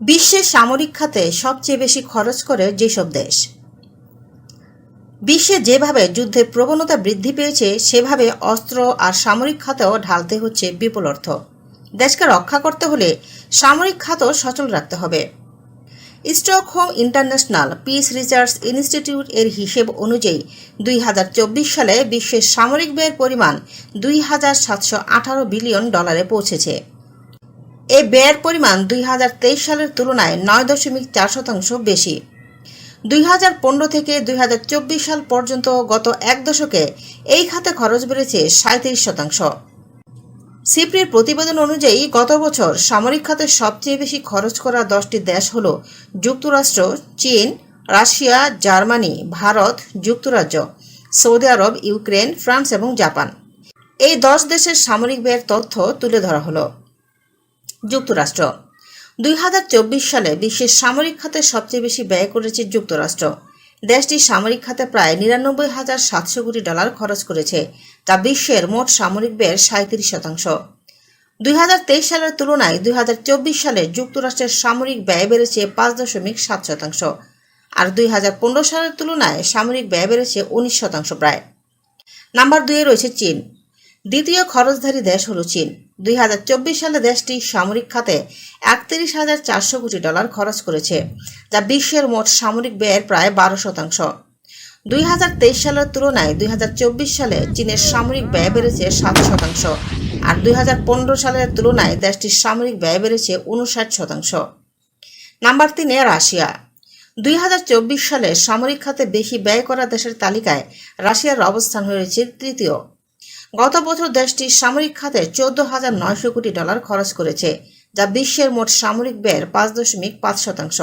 বিশ্বের সামরিক খাতে সবচেয়ে বেশি খরচ করে যেসব দেশ। বিশ্বে যেভাবে যুদ্ধের প্রবণতা বৃদ্ধি পেয়েছে, সেভাবে অস্ত্র আর সামরিক খাতেও ঢালতে হচ্ছে বিপুল অর্থ। দেশকে রক্ষা করতে হলে সামরিক খাতও সচল রাখতে হবে। Stockholm International Peace Research Institute এর হিসেব অনুযায়ী দুই হাজার চব্বিশ সালে বিশ্বের সামরিক ব্যয়ের পরিমাণ দুই হাজার সাতশো আঠারো বিলিয়ন ডলারে পৌঁছেছে। এই ব্যয়ের পরিমাণ দুই হাজার তেইশ সালের তুলনায় নয় দশমিক চার শতাংশ বেশি। দুই হাজার পনেরো থেকে দুই হাজার চব্বিশ সাল পর্যন্ত গত এক দশকে এই খাতে খরচ বেড়েছে সাঁত্রিশ শতাংশ। সিপ্রির প্রতিবেদন অনুযায়ী গত বছর সামরিক খাতে সবচেয়ে বেশি খরচ করা দশটি দেশ হল যুক্তরাষ্ট্র, চীন, রাশিয়া, জার্মানি, ভারত, যুক্তরাজ্য, সৌদি আরব, ইউক্রেন, ফ্রান্স এবং জাপান। এই দশ দেশের সামরিক ব্যয়ের তথ্য তুলে ধরা হলো। যুক্তরাষ্ট্র। দুই হাজার চব্বিশ সালে বিশ্বের সামরিক খাতে সবচেয়ে বেশি ব্যয় করেছে যুক্তরাষ্ট্র। দেশটি সামরিক খাতে প্রায় নিরানব্বই হাজার সাতশো কোটি ডলার খরচ করেছে তা বিশ্বের মোট সামরিক ব্যয়ের সাঁত্রিশ শতাংশ। দুই হাজার তেইশ সালের তুলনায় দুই হাজার চব্বিশ সালে যুক্তরাষ্ট্রের সামরিক ব্যয় বেড়েছে পাঁচ দশমিক সাত শতাংশ, আর দুই হাজার পনেরো সালের তুলনায় সামরিক ব্যয় বেড়েছে উনিশ শতাংশ প্রায়। নাম্বার দুইয়ে রয়েছে চীন। দ্বিতীয় খরচধারী দেশ হল চীন। দুই হাজার চব্বিশ সালে দেশটি সামরিক খাতে একত্রিশ হাজার চারশো কোটি ডলার খরচ করেছে, যা বিশ্বের মোট সামরিক ব্যয়ের প্রায় বারো শতাংশ। দুই হাজার তেইশ সালের তুলনায় দুই হাজার চব্বিশ সালে চীনের সামরিক ব্যয় বেড়েছে সাত শতাংশ আর দুই হাজার পনেরো সালের তুলনায় দেশটির সামরিক ব্যয় বেড়েছে উনষাট শতাংশ। নাম্বার তিনে রাশিয়া। দুই হাজার চব্বিশ সালে সামরিক খাতে বেশি ব্যয় করা দেশের তালিকায় রাশিয়ার অবস্থান হয়েছে তৃতীয়। গত বছর দেশটি সামরিক খাতে চোদ্দ হাজার নয়শো কোটি ডলার খরচ করেছে, যা বিশ্বের মোট সামরিক ব্যয়ের পাঁচ দশমিক পাঁচ শতাংশ।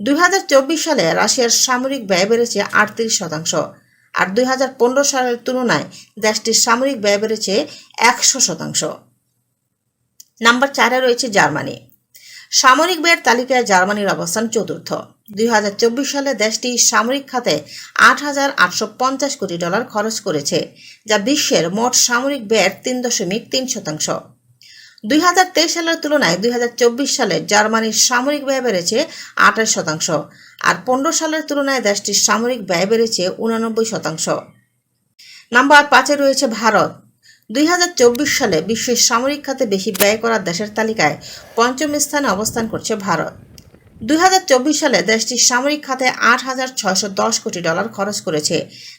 দুই হাজার চব্বিশ সালে রাশিয়ার সামরিক ব্যয় বেড়েছে আটত্রিশ শতাংশ, আর দুই হাজার পনেরো সালের তুলনায় দেশটির সামরিক ব্যয় বেড়েছে একশো শতাংশ। নাম্বার চারে রয়েছে জার্মানি। সামরিক ব্যয়ের তালিকায় জার্মানির অবস্থান চতুর্থ। দুই হাজার চব্বিশ সালে দেশটি সামরিক খাতে আট হাজার আটশো পঞ্চাশ কোটি ডলার খরচ করেছে, যা বিশ্বের মোট সামরিক ব্যয়ের তিন দশমিক তিন শতাংশ। দুই হাজার তেইশ সালের তুলনায় দুই হাজার চব্বিশ সালে জার্মানির সামরিক ব্যয় বেড়েছে আঠাশ শতাংশ আর পনেরো সালের তুলনায় দেশটির সামরিক ব্যয় বেড়েছে উনানব্বই শতাংশ। নাম্বার পাঁচে রয়েছে ভারত। দুই হাজার চব্বিশ সালে বিশ্বের সামরিক খাতে বেশি ব্যয় করা দেশের তালিকায় পঞ্চম স্থানে অবস্থান করছে ভারত। দুই হাজার চব্বিশ সালে দেশটি সামরিক খাতে আট হাজার ছয়শো দশ কোটি ডলার খরচ করেছে,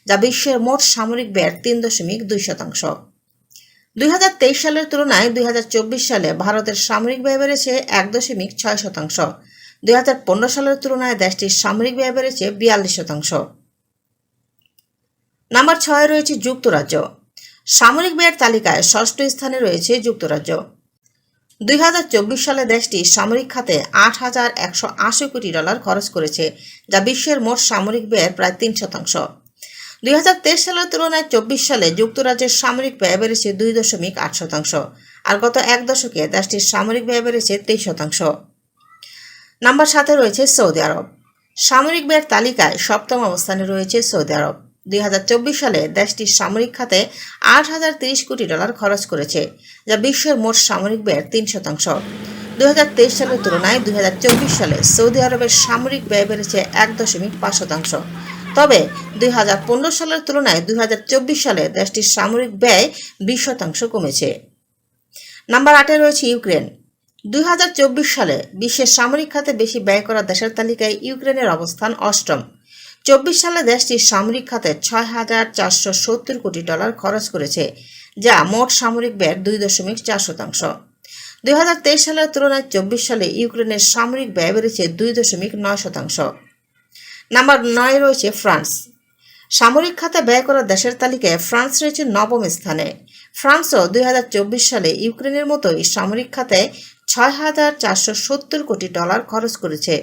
যা বিশ্বের মোট সামরিক ব্যয়ের তিন দশমিক দুই শতাংশ। দুই হাজার তেইশ সালের তুলনায় দুই হাজার চব্বিশ সালে ভারতের সামরিক ব্যয় বেড়েছে এক দশমিক ছয় শতাংশ। দুই হাজার পনেরো সালের তুলনায় দেশটির সামরিক ব্যয় বেড়েছে বিয়াল্লিশ শতাংশ। নাম্বার ছয় রয়েছে যুক্তরাজ্য। সামরিক ব্যয়ের তালিকায় ষষ্ঠ স্থানে রয়েছে যুক্তরাজ্য। দুই হাজার চব্বিশ সালে দেশটি সামরিক খাতে আট হাজার একশো আশি কোটি ডলার খরচ করেছে, যা বিশ্বের মোট সামরিক ব্যয়ের প্রায় তিন শতাংশ। দুই হাজার তেইশ সালের তুলনায় চব্বিশ সালে যুক্তরাজ্যের সামরিক ব্যয় বেড়েছে দুই দশমিক আট শতাংশ, আর গত এক দশকে দেশটির সামরিক ব্যয় বেড়েছে তেইশ শতাংশ। নাম্বার সাথে রয়েছে সৌদি আরব। সামরিক ব্যয়ের তালিকায় সপ্তম অবস্থানে রয়েছে সৌদি আরব। দুই হাজার চব্বিশ সালে দেশটির সামরিক খাতে আট হাজার তিরিশ কোটি ডলার খরচ করেছে, যা বিশ্বের মোট সামরিক ব্যয়ের তিন শতাংশ। দুই হাজার তেইশ সালের তুলনায় দুই হাজার চব্বিশ সালে সৌদি আরবের সামরিক ব্যয় বেড়েছে এক দশমিক পাঁচ শতাংশ। তবে দুই হাজার পনেরো সালের তুলনায় দুই হাজার চব্বিশ সালে দেশটির সামরিক ব্যয় বিশ শতাংশ কমেছে। নাম্বার আটে রয়েছে ইউক্রেন। দুই হাজার চব্বিশ সালে বিশ্বের সামরিক খাতে বেশি ব্যয় করা দেশের তালিকায় ইউক্রেনের অবস্থান অষ্টম। চব্বিশ সালে দেশটি সামরিক খাতে ছয় হাজার চারশো সত্তর কোটি ডলার খরচ করেছে, যা মোট সামরিক ব্যয়ের দুই দশমিক চার শতাংশ। দুই হাজার তেইশ সালের তুলনায় চব্বিশ সালে ইউক্রেনের সামরিক ব্যয় বেড়েছে দুই দশমিক নয় শতাংশ। নাম্বার নয় রয়েছে ফ্রান্স। সামরিক খাতে ব্যয় করা দেশের তালিকায় ফ্রান্স রয়েছে নবম স্থানে। ফ্রান্সও দুই হাজার চব্বিশ সালে ইউক্রেনের মতোই সামরিক খাতে ছয় হাজার চারশো সত্তর কোটি ডলার খরচ করেছে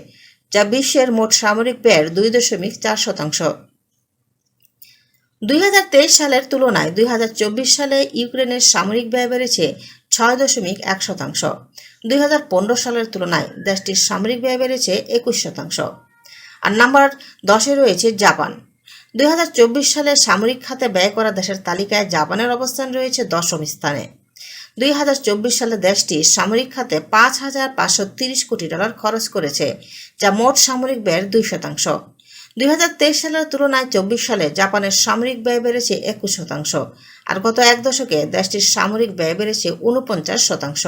যা বিশ্বের মোট সামরিক ব্যয়ের দুই দশমিক চার শতাংশ। দুই হাজার তেইশ সালের তুলনায় দুই হাজার চব্বিশ সালে ইউক্রেনের সামরিক ব্যয় বেড়েছে ছয় দশমিক এক শতাংশ। দুই হাজার পনেরো সালের তুলনায় দেশটির সামরিক ব্যয় বেড়েছে একুশ শতাংশ। আর নাম্বার দশে রয়েছে জাপান। দুই হাজার চব্বিশ সালে সামরিক খাতে ব্যয় করা দেশের তালিকায় জাপানের অবস্থান রয়েছে দশম স্থানে। দুই হাজার চব্বিশ সালে দেশটি সামরিক খাতে পাঁচ হাজার পাঁচশো তিরিশ কোটি ডলার খরচ করেছে, যা মোট সামরিক ব্যয়ের দুই শতাংশ। দুই হাজার তেইশ সালের তুলনায় চব্বিশ সালে জাপানের সামরিক ব্যয় বেড়েছে একুশ শতাংশ, আর গত এক দশকে দেশটির সামরিক ব্যয় বেড়েছে উনপঞ্চাশ শতাংশ।